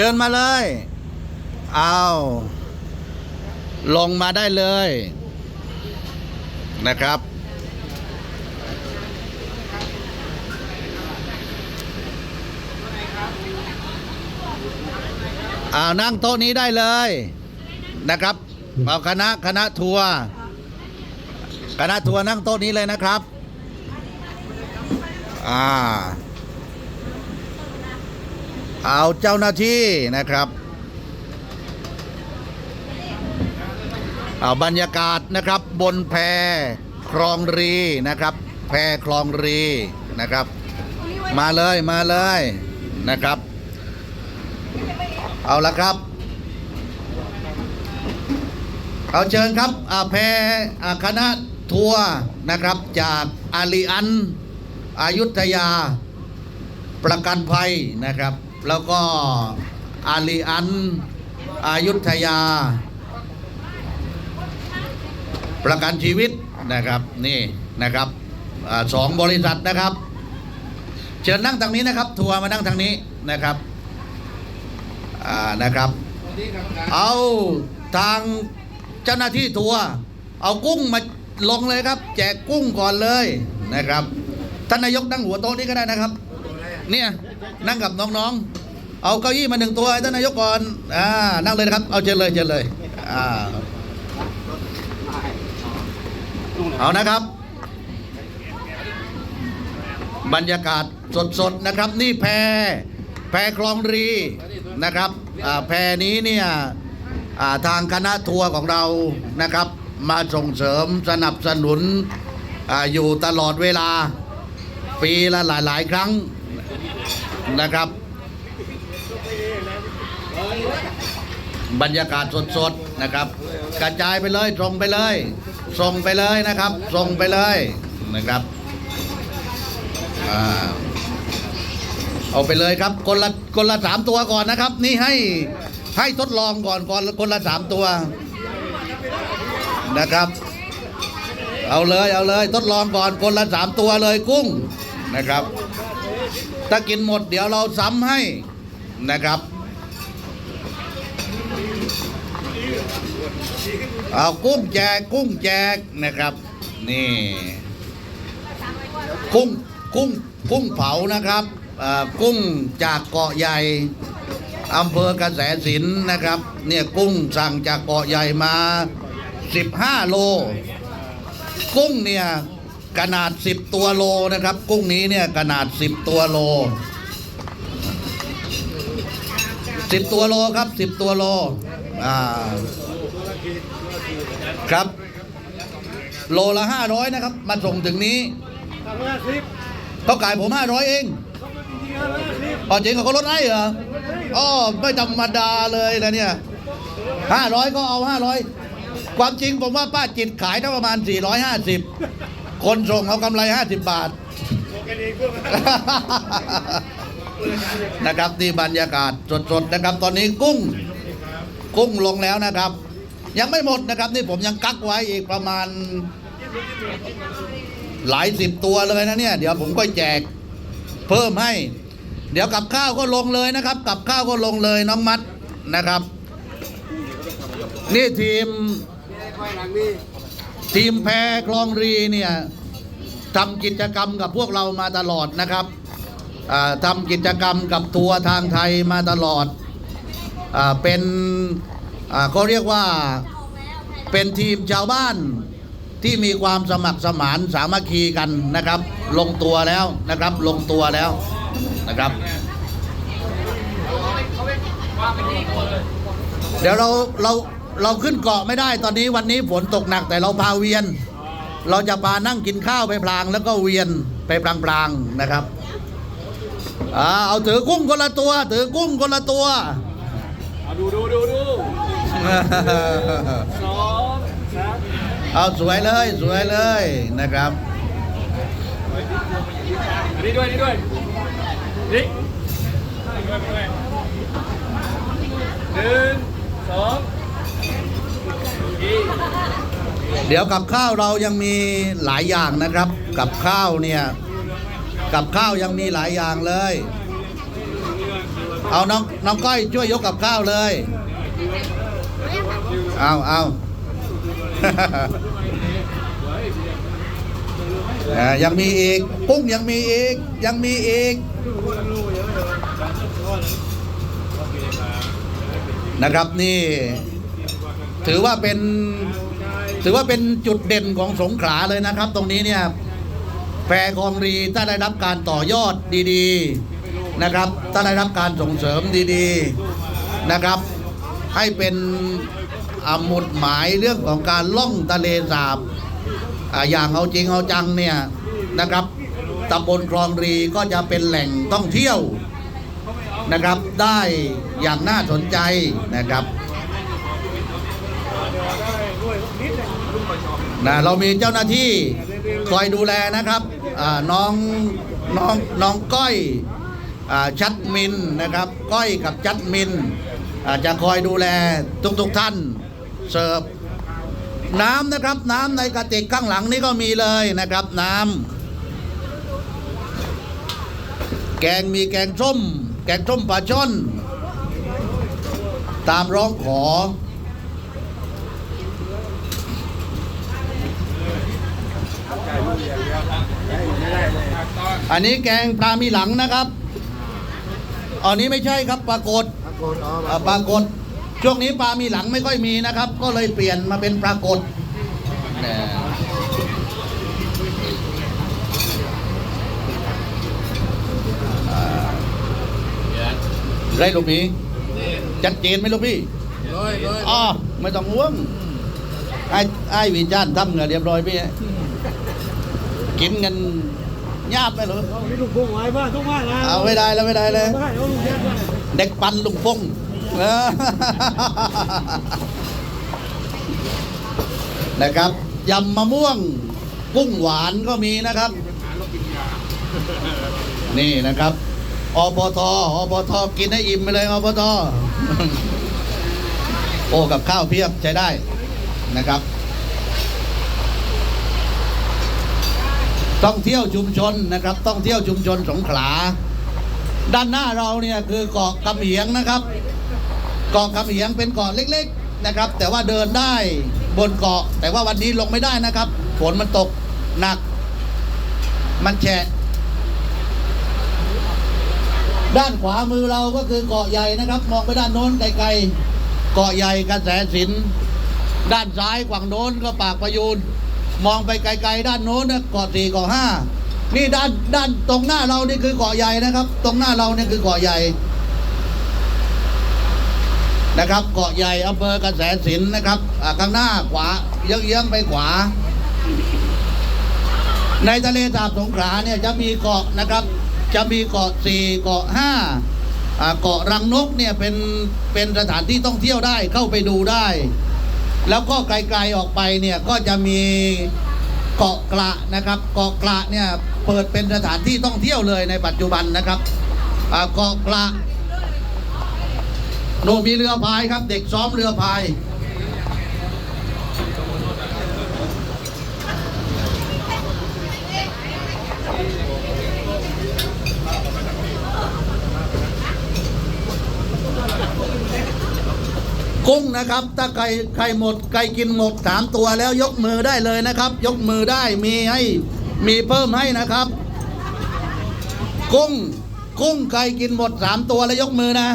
ชิญมาเลยเอาลงมาได้เลย นะครับเอานั่งโต๊ะนี้ได้เลยนะครับเอาคณะคณะทัวร์คณะทัวร์นั่งโต๊ะนี้เลยนะครับ อ่า เอาเจ้าหน้าที่นะครับ เอาบรรยากาศนะครับบนแพคลองรีนะครับ แพคลองรีนะครับ มาเลยมาเลยนะครับ เอาละครับ เอาเชิญครับอาแพคณะทัวร์นะครับจากอาลีอันอายุทยาประกันภัยนะครับ แล้วก็อาลีอันอายุทยา ประกันชีวิตนะครับนี่นะครับอสองบริษัทนะครับ เชิญนั่งทางนี้นะครับ ทัวร์มานั่งทางนี้นะครับนะครับเอาทางเจ้าหน้าที่ทัวร์เอากุ้งมาลงเลยครับ แจกกุ้งก่อนเลยนะครับท่านนายกนั่งหัวโต๊ะนี้ก็ได้นะครับ เนี่ย นั่งกับน้องๆ เอาเก้าอี้มาหนึ่งตัวให้ท่านนายกก่อนอ่านั่งเลยนะครับ เอาเชิญเลยเชิญเลยอ่าเอานะครับ บรรยากาศสดๆนะครับ นี่แพแพคลองรีนะครับแพนี้เนี่ยาทางคณะทัวร์ของเรานะครับ มาส่งเสริมสนับสนุนออยู่ตลอดเวลา ปีละหลาย ๆ ครั้ง นะครับ บรรยากาศสดๆนะครับ กระจายไปเลยส่งไปเลย ส่งไปเลยนะครับส่งไปเลยนะครับอเอาไปเลยครับคนละคนละสามตัวก่อนนะครับ นี่ให้ให้ทดลองก่อนก่อนคนละสามตัวนะครับ เอาเลยเอาเลยทดลองก่อนคนละสามตัวเลยกุ้งนะครับ ถ้ากินหมดเดี๋ยวเราซ้ำให้นะครับเอากุ้งแจกกุ้งแจกนะครับ นี่กุ้งกุ้งกุ้งเผานะครับกุ้งจากเกาะใหญ่อำเภอกระแสสินนะครับ เนี่ยกุ้งสั่งจากเกาะใหญ่มา 15 โล กุ้งเนี่ย ขนาด 10 ตัวโลนะครับ กุ้งนี้เนี่ยขนาด 10 ตัวโล 10 ตัวโลครับ 10 ตัวโลอ่าครับ โลละ 500 นะครับ มาส่งถึงนี้เขาขายผม 500 เองอ๋อจริงเหรอเขาลดให้เหรออ๋อไม่ธรรมดาเลยนะเนี่ย 500 ก็เอา 500 ความจริงผมว่าป้าจิตขายได้ประมาณ 450 คนส่งเอากำไร 50 บาท นะครับที่บรรยากาศสดๆนะครับ ตอนนี้กุ้ง กุ้งลงแล้วนะครับ ยังไม่หมดนะครับ นี่ผมยังกักไว้อีกประมาณ หลายสิบตัวเลยนะเนี่ย เดี๋ยวผมก็แจกเพิ่มให้ เดี๋ยวกับข้าวก็ลงเลยนะครับ กับข้าวก็ลงเลยน้องมัดนะครับ นี่ทีม ทีมแพรคลองรีเนี่ยทำกิจกรรมกับพวกเรามาตลอดนะครับทำกิจกรรมกับทัวร์ทางไทยมาตลอดอเป็นอ่าเขาเรียกว่าเป็นทีมชาวบ้านที่มีความสมัครสมานสามัคคีกันนะครับ ลงตัวแล้วนะครับลงตัวแล้วนะครับเดี๋ยวเราเรา เราขึ้นเกาะไม่ได้ตอนนี้วันนี้ฝนตกหนักแต่เราพาเวียน เราจะพานั่งกินข้าวไปพลางแล้วก็เวียนไปพลางๆนะครับอ่าเอาถือกุ้งคนละตัว ถือกุ้งคนละตัวเอาดูดูดูดูสองสามเอาสวยเลยสวยเลยนะครับอันนี้ด้วยอันนี่ด้วยนี่หนึ่งสองอีก เดี๋ยวกับข้าวเรายังมีหลายอย่างนะครับ กับข้าวเนี่ยกับข้าวยังมีหลายอย่างเลย เอาน้องน้องก้อยช่วยยกกับข้าวเลย เอาเอาอ่อยังมีอีกกุ้งยังมีอีก ยังมีอีกนะครับนี่ ถือว่าเป็นถือว่าเป็นจุดเด่นของสงขลาเลยนะครับ ตรงนี้เนี่ยแพรคลองรีถ้าได้รับการต่อยอดดีๆนะครับ ถ้าได้รับการส่งเสริมดีๆนะครับ ให้เป็นอ่าหมุดหมายเรื่องของการล่องทะเลสาบอ่าอย่างเอาจริงเอาจังเนี่ยนะครับตำบลคลองรีก็จะเป็นแหล่งท่องเที่ยวนะครับ ได้อย่างน่าสนใจนะครับ นะเรามีเจ้าหน้าที่คอยดูแลนะครับน้องน้องน้องก้อยอชัดมินนะครับ ก้อยกับชัดมินจะคอยดูแลทุกๆท่านเสิร์ฟน้ำนะครับน้ำในกระติกข้างหลังนี่ก็มีเลยนะครับน้ำแกงมีแกงส้ม แกงส้มปลาช่อน ตามร้องขอ อันนี้แกงปลามีหลังนะครับ อันนี้ไม่ใช่ครับปรากฏอ่าปรากฏช่วงนี้ปลามีหลังไม่ค่อยมีนะครับ ก็เลยเปลี่ยนมาเป็นปรากฏเนี่ยอ่าไรลูกพี่ชัดเจนไหมลูกพี่อ๋อไม่ต้องห่วงไอ้ไอ้วิจารณ์ทำเงนเรียบร้อยพี่ กินกันยาบไปเหรอเอานี่ลุงพงไว้บ้านต้องบ้านนะเอาไม่ได้แล้วไม่ได้เลยไม่เอาลุงแย่บ้านเด็กปันลุงฟงเออนะครับยำมะม่วงกุ้งหวานก็มีนะครับ นี่นะครับอปทอปทกินให้อิ่มไปเลยอปทโอ้กับข้าวเพียบใช้ได้นะครับ ท่องเที่ยวชุมชนนะครับท่องเที่ยวชุมชนสงขลา ด้านหน้าเราเนี่ยคือเกาะกำเหียงนะครับ เกาะกำเหียงเป็นเกาะเล็ก ๆนะครับ แต่ว่าเดินได้บนเกาะ แต่ว่าวันนี้ลงไม่ได้นะครับ ฝนมันตกหนัก มันแฉะด้านขวามือเราก็คือเกาะใหญ่นะครับ มองไปด้านโน้นไกลๆเกาะใหญ่กระแสสิน ด้านซ้ายฝั่งโน้นก็ปากประยูน มองไปไกลๆด้านโน้นนะเกาะสี่เกาะห้านี่ด้านด้านตรงหน้าเรานี่คือเกาะใหญ่นะครับ ตรงหน้าเรานี่คือเกาะใหญ่นะครับเกาะใหญ่อำเภอกระแสสินนะครับข้างหน้าขวาเยื้องๆไปขวา ในทะเลสาบสงขลาเนี่ยจะมีเกาะนะครับ จะมีเกาะสี่เกาะห้าเกาะรังนกเนี่ยเป็นเป็นสถานที่ท่องเที่ยวได้เข้าไปดูได้ แล้วก็ไกลๆออกไปเนี่ยก็จะมีเกาะกระนะครับ เกาะกระเนี่ยเปิดเป็นสถานที่ท่องเที่ยวเลยในปัจจุบันนะครับเกาะกระโนมีเรือพายครับ เด็กซ้อมเรือพาย กุ้งนะครับ ถ้าใครใครหมดใครกินหมดสามตัวแล้วยกมือได้เลยนะครับ ยกมือได้มีให้มีเพิ่มให้นะครับ กุ้งกุ้งใครกินหมดสามตัวแล้วยกมือนะ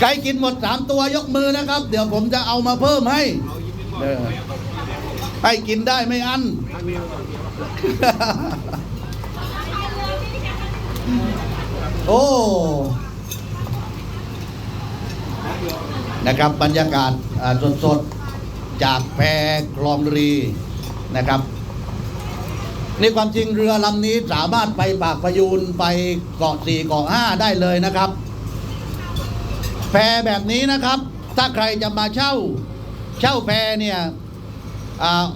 ใครกินหมดสามตัวยกมือนะครับ เดี๋ยวผมจะเอามาเพิ่มให้ให้กินได้ไม่อันโอ้ นะครับบรรยากาศสดๆ จากแพคลองรีนะครับนี่ความจริงเรือลำนี้สามารถไปปากพยูนไปเกาะสี่เกาะห้าได้เลยนะครับ แพแบบนี้นะครับ ถ้าใครจะมาเช่า เช่าแพเนี่ย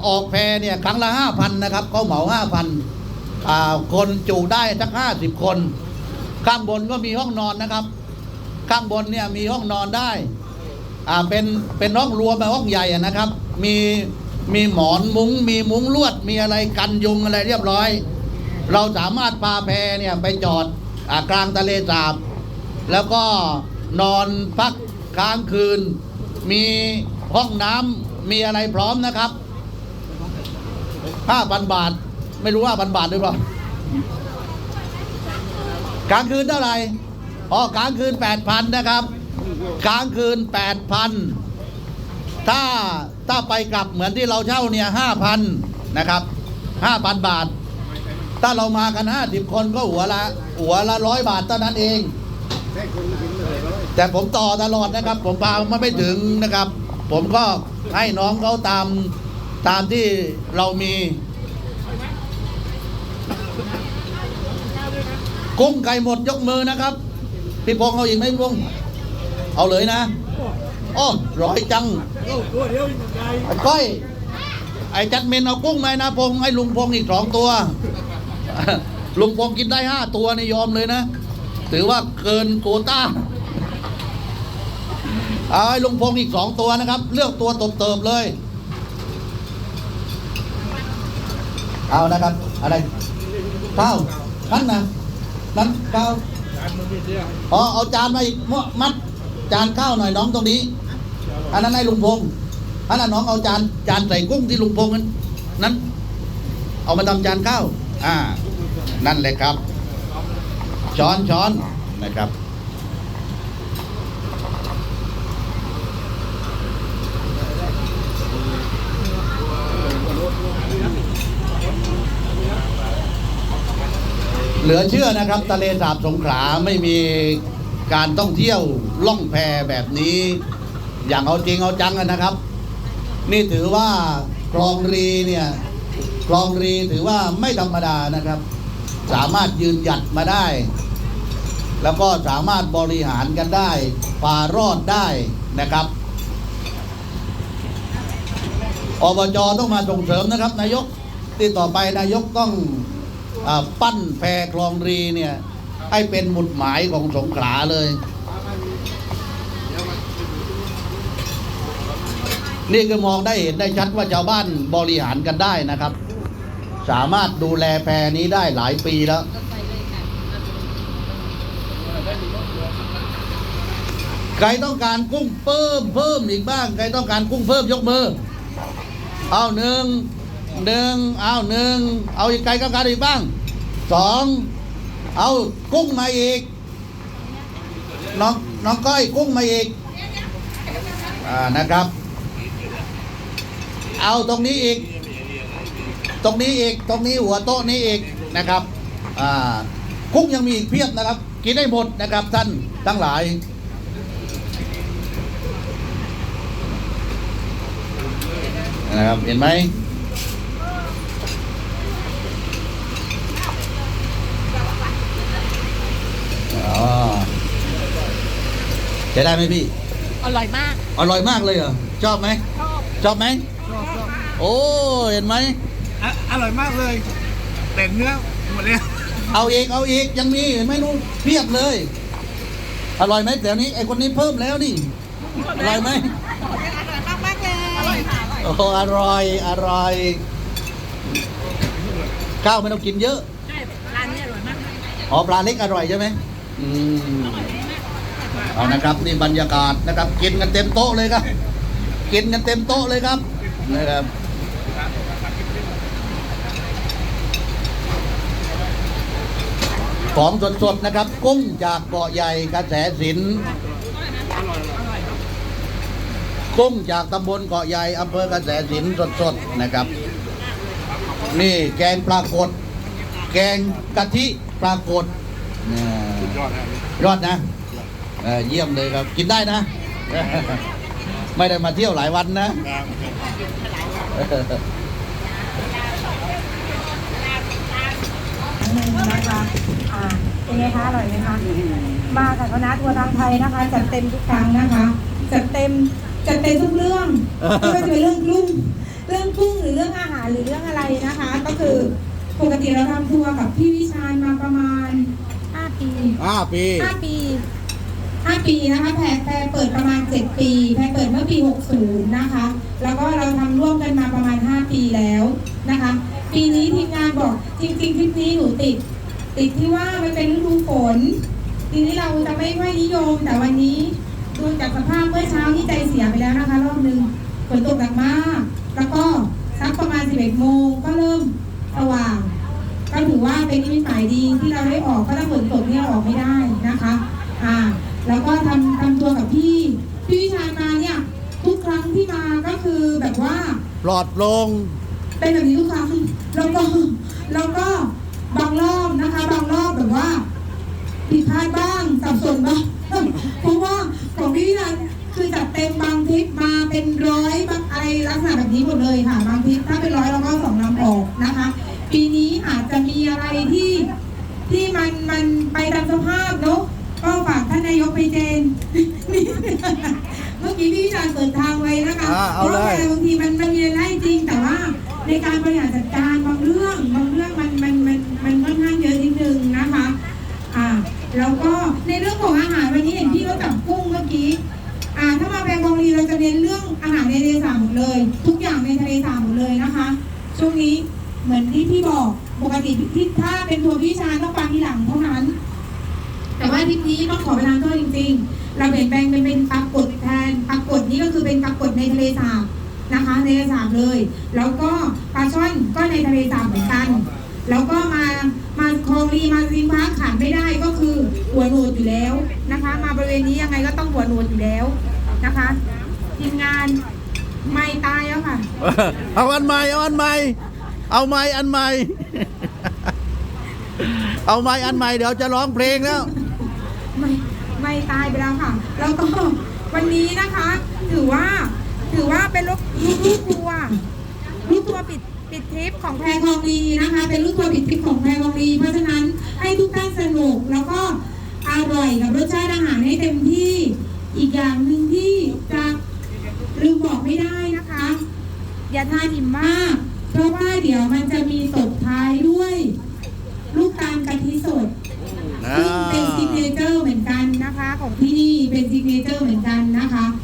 ออกแพเนี่ยครั้งละห้าพันนะครับเขาเหมาห้าพันคนจุได้สักห้าสิบคน ข้างบนก็มีห้องนอนนะครับ ข้างบนเนี่ยมีห้องนอนได้ อ่าเป็นเป็นห้องรวมแบบห้องใหญ่อะนะครับ มีมีหมอนมุง้งมีมุ้งลวด มีอะไรกันยุงอะไรเรียบร้อย เราสามารถพาแพเนี่ยไปจอดอกลางทะเลสาบ แล้วก็นอนพักค้างคืน มีห้องน้ำมีอะไรพร้อมนะครับห้าพันบาท ไม่รู้ว่าพันบาทหรือเปล่ากลางคืนเท่าไหร่อ๋อกลางคืนแปดพันนะครับ กลางคืนแปดพันถ้าถ้าไปกลับเหมือนที่เราเช่าเนี่ยห้าพันนะครับห้าพันบาท ถ้าเรามากันห้าสิบคนก็หัวละหัวละร้อยบาทเท่านั้นเอง แต่ผมต่อตลอดนะครับ ผมพามาไม่ถึงนะครับ ผมก็ให้น้องเขาตามตามที่เรามี กุ้งไก่หมดยกมือนะครับ พี่พงษ์เอาอีกไหมพี่พงษ์ เอาเลยนะโอ้ร้อยจังโอ้ตัวเดียวใหญ่ไอ้ก้อย ไอ้จัดเมนเอากุ้งไหมนะพงษ์ให้ลุงพงษ์อีกสองตัว ลุงพงษ์กินได้ห้าตัวนี่ยอมเลยนะ ถือว่าเกินโควต้าเอาให้ลุงพงษ์อีกสองตัวนะครับ เลือกตัวตบเติมเลย เอานะครับ อะไรข้าวนั่นนะนั่นข้าวอ๋อเอาจานมาอีกมั่วมัด จานข้าวหน่อยน้องตรงนี้ อันนั้นให้ลุงพงษ์อันนั้นน้องเอาจานจานใส่กุ้งที่ลุงพงษ์นั้นนั้น เอามาทำจานข้าว อ่า นั่นเลยครับ ช้อนช้อนนะครับเหลือเชื่อนะครับ ทะเลสาบสงขลาไม่มี การท่องเที่ยวล่องแพแบบนี้ อย่างเอาจริงเอาจังนะครับ นี่ถือว่าคลองรีเนี่ยคลองรีถือว่าไม่ธรรมดานะครับ สามารถยืนหยัดมาได้ แล้วก็สามารถบริหารกันได้พารอดได้นะครับอบจต้องมาส่งเสริมนะครับ นายกที่ต่อไปนายกต้องอปั้นแพคลองรีเนี่ย ให้เป็นหมุดหมายของสงขลาเลย นี่ก็มองได้เห็นได้ชัดว่าชาวบ้านบริหารกันได้นะครับ สามารถดูแลแพรนี้ได้หลายปีแล้วใครต้องการกุ้งเพิ่มเพิ่มอีกบ้างใครต้องการกุ้งเพิ่มยกมือเอาหนึ่งหนึ่งเอาหนึ่งเอาอีกใครต้องการอีกบ้างสอง เอากุ้งมาอีก น้องน้องก้อยกุ้งมาอีกอ่านะครับ เอาตรงนี้อีก ตรงนี้อีก ตรงนี้หัวโต๊ะนี้อีกนะครับอ่ากุ้งยังมีอีกเพียบนะครับ กินได้หมดนะครับท่านทั้งหลายนะครับเห็นไหม จะได้ไหมพี่ อร่อยมาก อร่อยมากเลยเหรอ ชอบไหม ชอบ ชอบไหมโอ้ เห็นไหม อะอร่อยมากเลยแต่เนื้อหมดเลยเอาอีก เอาอีก ยังมีเห็นไหมนู่นเพียบเลย อร่อยไหมแต่นี้ไอคนนี้เพิ่มแล้วนี่ อร่อยไหมอร่อยมากมากๆเลยอร่อยค่ะอร่อยโอ้อร่อย อร่อย ข้าวไม่ต้องกินเยอะ ใช่ร้านนี้อร่อยมาก อ๋อปลาเล็กอร่อยใช่ไหมอืม เอานะครับนี่บรรยากาศนะครับ กินกันเต็มโต๊ะเลยครับ กินกันเต็มโต๊ะเลยครับนะครับของสดๆนะครับ กุ้งจากเกาะใหญ่กระแสสินกุ้งจากตำบลเกาะใหญ่อำเภอกระแสสินสดๆนะครับ นี่แกงปลากด แกงกะทิปลากดเนี่ยยอดนะ เออเยี่ยมเลยครับ กินได้นะ ไม่ได้มาเที่ยวหลายวันนะนะคะอ่าเป็นไงคะอร่อยไหมคะ มากับคณะทัวร์ทางไทยนะคะจัดเต็มทุกครั้งนะคะจัดเต็มจัดเต็มทุกเรื่องไม่ว่าจะเป็นเรื่องกุ้งเรื่องกุ้งหรือเรื่องอาหารหรือเรื่องอะไรนะคะ ก็คือปกติเราทำทัวร์กับพี่วิชาญมาประมาณ5ปีห้าปี5ปี 5 ปีนะคะแพรแพรเปิดประมาณ 7 ปีแพรเปิดเมื่อปี 60 นะคะ แล้วก็เราทำร่วมกันมาประมาณ 5 ปีแล้วนะคะ ปีนี้ทีมงานบอกจริงๆทริปนี้หนูติด ติดที่ว่ามันเป็นฤดูฝนทีนี้เราจะไม่ค่อยนิยม แต่วันนี้ดูจากสภาพเมื่อเช้านี่ใจเสียไปแล้วนะคะรอบหนึ่งฝนตกหนักมาก แล้วก็สักประมาณ 11 โมงก็เริ่มสว่างก็ถือว่าเป็นนิมิตหมายดีที่เราได้ออกเพราะถ้าฝนตกเนี่ยออกไม่ได้นะคะ อ่า แล้วก็ทำทำ ตัวกับพี่พี่วิชาญมาเนี่ย ทุกครั้งที่มาก็คือแบบว่าปลอดโปร่งเป็นแบบนี้ทุกครั้งแล้วก็แล้วก็บางรอบนะคะ บางรอบแบบว่าผิดพลาดบ้างสับสนบ้างเพราะว่าของพี่วินันคือจัดเต็มบางทริปมาเป็นร้อยบางอะไรลักษณะแบบนี้หมดเลยค่ะ บางทริปถ้าเป็นร้อยเราก็สองลำออกนะคะ ปีนี้อาจจะมีอะไรที่ที่มันมันไปตามสภาพเนอะก็ฝากท่านนายกไปเจน นี่ เมื่อกี้พี่วิชาญเปิดทางไว้นะคะ อ่า เอาเลยพระว่บางทีมันมันมีอะไรจริงแต่ว่าในการบริหารจัดการากฏในทะเลสาบนะคะในทะเลสาบเลย แล้วก็ปลาช่อนก็ในทะเลสาบเหมือนกัน แล้วก็มามาคลองรีมาริมพาขาดไม่ได้ก็คือหัวโหนดอยู่แล้วนะคะ มาบริเวณนี้ยังไงก็ต้องหัวโหนดอยู่แล้วนะคะทีมงานไม่ตายแล้วค่ะ เอาอันใหม่เอาอันใหม่เอาใหม่อันใหม่ เอาใหม่อันใหม่เดี๋ยวจะร้องเพลงแล้ว ไม่ไม่ตายไปแล้วค่ะ แล้วก็วันนี้นะคะ ถือว่า ถือว่าเป็นลูกลูกทัวร์ลูกทัวร์ปิดปิดทริปของแพรคลองดีนะคะ เป็นลูกทัวร์ปิดทริปของแพรคลองดีเพราะฉะนั้นให้ทุกท่านสนุกแล้วก็อร่อยกับรสชาติอาหารให้เต็มที่อีกอย่างหนึ่งที่จะลืมบอกไม่ได้นะคะ อย่าทานอิ่มมาก เพราะว่าเดี๋ยวมันจะมีตบท้ายด้วย ลูกตาลกะทิสดซึ่งเป็นซิกเนเจอร์เหมือนกันนะคะ ของที่นี่เป็นซิกเนเจอร์เหมือนกันนะคะค่ะข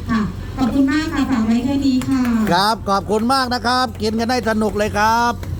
อบ คุณมากค่ะฝากไว้แค่นี้ค่ะ ครับ ขอบคุณมากนะครับ กินกันได้สนุกเลยครับ